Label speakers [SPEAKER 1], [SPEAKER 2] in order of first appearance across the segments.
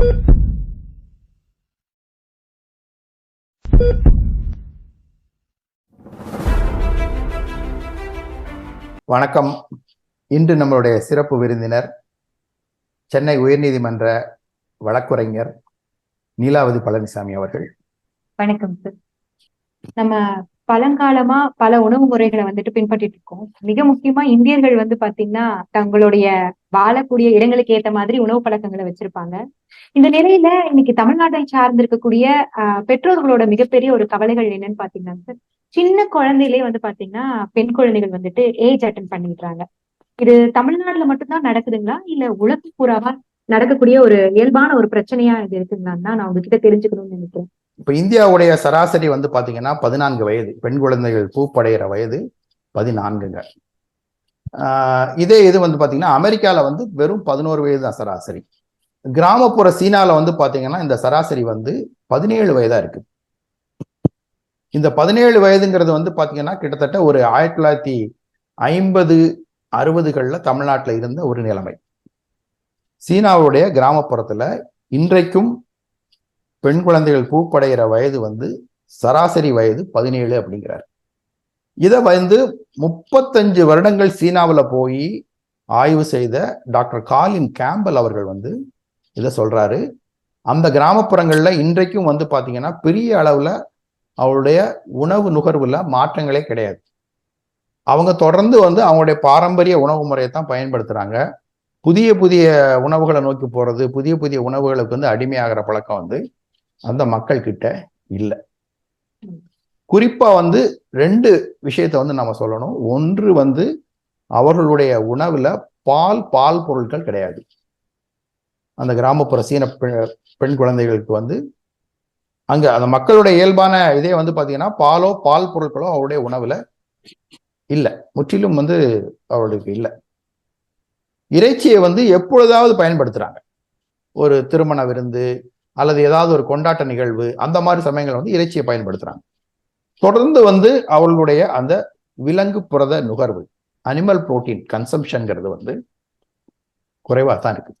[SPEAKER 1] வணக்கம். இன்று நம்மளுடைய சிறப்பு விருந்தினர் சென்னை உயர்நீதிமன்ற வழக்குரைஞர் நீலாவதி பழனிசாமி அவர்கள்.
[SPEAKER 2] வணக்கம் சார். நம்ம பழங்காலமா பல உணவு முறைகளை வந்துட்டு பின்பற்றிட்டு இருக்கோம். மிக முக்கியமா இந்தியர்கள் வந்து பாத்தீங்கன்னா தங்களுடைய வாழக்கூடிய இடங்களுக்கு ஏத்த மாதிரி உணவு பழக்கங்களை வச்சிருப்பாங்க. இந்த நிலையில இன்னைக்கு தமிழ்நாட்டை சார்ந்திருக்கக்கூடிய ஆஹ் பெற்றோர்களோட மிகப்பெரிய ஒரு கவலைகள் என்னன்னு பாத்தீங்கன்னா சார் சின்ன குழந்தையிலே வந்து பாத்தீங்கன்னா பெண் குழந்தைகள் வந்துட்டு ஏஜ் அட்டன் பண்ணிடுறாங்க. இது தமிழ்நாட்டுல மட்டும்தான் நடக்குதுங்களா? இல்ல உலகம் பூராவா நடக்கக்கூடிய ஒரு இயல்பான ஒரு பிரச்சனையா இது இருக்குங்களான்னு தான் நான் உங்ககிட்ட தெரிஞ்சுக்கணும்னு நினைக்கிறேன்.
[SPEAKER 1] இப்ப இந்தியாவுடைய சராசரி வந்து பாத்தீங்கன்னா பதினான்கு வயது பெண் குழந்தைகள் பூப்படைகிற வயது பதினான்குங்க. இதே இது வந்து பார்த்தீங்கன்னா அமெரிக்காவில் வந்து வெறும் பதினோரு வயது தான் சராசரி. கிராமப்புற சீனாவில் வந்து பார்த்தீங்கன்னா இந்த சராசரி வந்து பதினேழு வயதாக இருக்குது இந்த பதினேழு வயதுங்கிறது வந்து பார்த்தீங்கன்னா கிட்டத்தட்ட ஒரு ஆயிரத்தி தொள்ளாயிரத்தி ஐம்பது அறுபதுகளில் தமிழ்நாட்டில் இருந்த ஒரு நிலைமை. சீனாவுடைய கிராமப்புறத்தில் இன்றைக்கும் பெண் குழந்தைகள் பூப்படைகிற வயது வந்து சராசரி வயது பதினேழு அப்படிங்கிறார். இதை வந்து முப்பத்தஞ்சு வருடங்கள் சீனாவில் போய் ஆய்வு செய்த டாக்டர் காலின் கேம்பல் அவர்கள் வந்து இதை சொல்கிறாரு அந்த கிராமப்புறங்களில் இன்றைக்கும் வந்து பார்த்திங்கன்னா பெரிய அளவில் அவருடைய உணவு நுகர்வில் மாற்றங்களே கிடையாது. அவங்க தொடர்ந்து வந்து அவங்களுடைய பாரம்பரிய உணவு முறையை தான் பயன்படுத்துகிறாங்க புதிய புதிய உணவுகளை நோக்கி போகிறது புதிய புதிய உணவுகளுக்கு வந்து அடிமையாகிற பழக்கம் வந்து அந்த மக்கள்கிட்ட இல்லை. குறிப்பாக வந்து ரெண்டு விஷயத்த வந்து நம்ம சொல்லணும். ஒன்று வந்து அவர்களுடைய உணவில் பால் பால் பொருட்கள் கிடையாது. அந்த கிராமப்புற சீன பெண் குழந்தைகளுக்கு வந்து அங்கே அந்த மக்களுடைய இயல்பான இதே வந்து பார்த்தீங்கன்னா பாலோ பால் பொருட்களோ அவருடைய உணவில் இல்லை. முற்றிலும் வந்து அவர்களுக்கு இல்லை. இறைச்சியை வந்து எப்பொழுதாவது பயன்படுத்துகிறாங்க ஒரு திருமண விருந்து அல்லது ஏதாவது ஒரு கொண்டாட்ட நிகழ்வு அந்த மாதிரி சமயங்கள் வந்து இறைச்சியை பயன்படுத்துகிறாங்க தொடர்ந்து வந்து அவர்களுடைய அந்த விலங்கு புரத நுகர்வு அனிமல் புரோட்டீன் கன்சம்ஷன்கிறது வந்து குறைவாக தான் இருக்கு.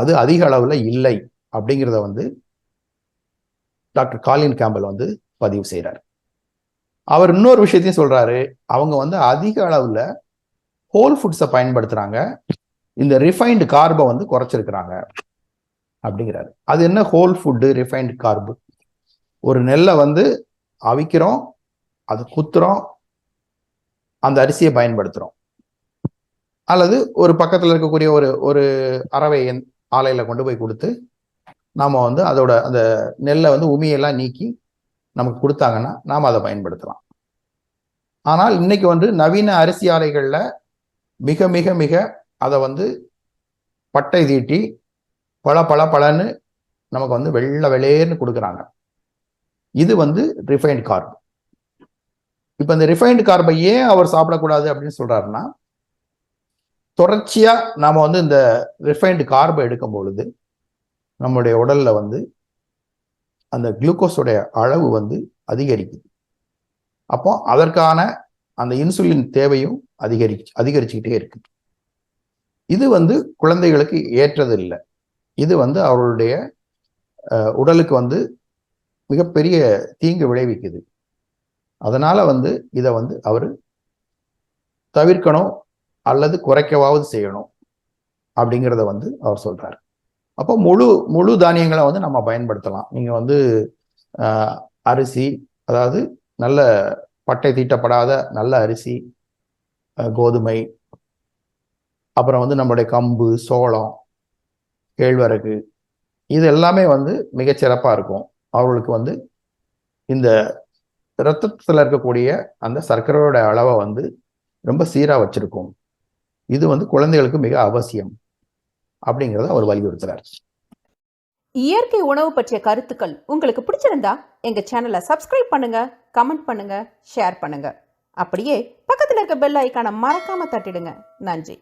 [SPEAKER 1] அது அதிக அளவில் இல்லை அப்படிங்கிறத வந்து டாக்டர் காலின் கேம்பல் வந்து பதிவு செய்கிறார் அவர் இன்னொரு விஷயத்தையும் சொல்கிறாரு அவங்க வந்து அதிக அளவில் ஹோல் ஃபுட்ஸை பயன்படுத்துகிறாங்க இந்த ரிஃபைன்டு கார்பை வந்து குறைச்சிருக்கிறாங்க அப்படிங்கிறாரு. அது என்ன ஹோல் ஃபுட்டு ரிஃபைன்டு கார்பு ஒரு நெல்லை வந்து அவிக்கிறோம் அது குத்துறோம் அந்த அரிசியை பயன்படுத்துகிறோம் அல்லது ஒரு பக்கத்தில் இருக்கக்கூடிய ஒரு ஒரு அறவை ஆலையில் கொண்டு போய் கொடுத்து நாம் வந்து அதோட அந்த நெல்லை வந்து உமியெல்லாம் நீக்கி நமக்கு கொடுத்தாங்கன்னா நாம் அதை பயன்படுத்தலாம். ஆனால் இன்னைக்கு வந்து நவீன அரிசி ஆலைகளில் மிக மிக மிக அதை வந்து பட்டை தீட்டி பல பல பலன்னு நமக்கு வந்து வெள்ளை வெளியேன்னு கொடுக்குறாங்க. இது வந்து ரிஃபைன்ட் கார்ப் இப்போ இந்த ரிஃபைன்டு கார்பை ஏன் அவர் சாப்பிடக்கூடாது அப்படின்னு சொல்கிறாருன்னா தொடர்ச்சியாக நாம் வந்து இந்த ரிஃபைன்டு கார்பை எடுக்கும் பொழுது நம்மளுடைய உடலில் வந்து அந்த குளுக்கோஸோடைய அளவு வந்து அதிகரிக்குது. அப்போ அதற்கான அந்த இன்சுலின் தேவையும் அதிகரி அதிகரிச்சுக்கிட்டே இருக்கு. இது வந்து குழந்தைகளுக்கு ஏற்றது இல்லை இது வந்து அவர்களுடைய உடலுக்கு வந்து மிகப்பெரிய தீங்கு விளைவிக்குது. அதனால் வந்து இதை வந்து அவர் தவிர்க்கணும் அல்லது குறைக்கவாவது செய்யணும் அப்படிங்கிறத வந்து அவர் சொல்கிறார் அப்போ முழு முழு தானியங்களை வந்து நம்ம பயன்படுத்தலாம். நீங்கள் வந்து அரிசி அதாவது நல்ல பட்டை தீட்டப்படாத நல்ல அரிசி கோதுமை அப்புறம் வந்து நம்மளுடைய கம்பு சோளம் கேழ்வரகு இது எல்லாமே வந்து மிகச்சிறப்பாக இருக்கும். அவர்களுக்கு வந்து இந்த இரத்தத்தில் இருக்கக்கூடிய அந்த சர்க்கரையோட அளவை வந்து ரொம்ப சீராக வச்சிருக்கும். இது வந்து குழந்தைகளுக்கு மிக அவசியம் அப்படிங்கிறத அவர் வலியுறுத்துறார்.
[SPEAKER 3] இயற்கை உணவு பற்றிய கருத்துக்கள் உங்களுக்கு பிடிச்சிருந்தா எங்க சேனலை சப்ஸ்கிரைப் பண்ணுங்க கமெண்ட் பண்ணுங்க ஷேர் பண்ணுங்க. அப்படியே பக்கத்தில் இருக்க பெல் ஐக்கான மறக்காம தட்டிடுங்க. நன்றி.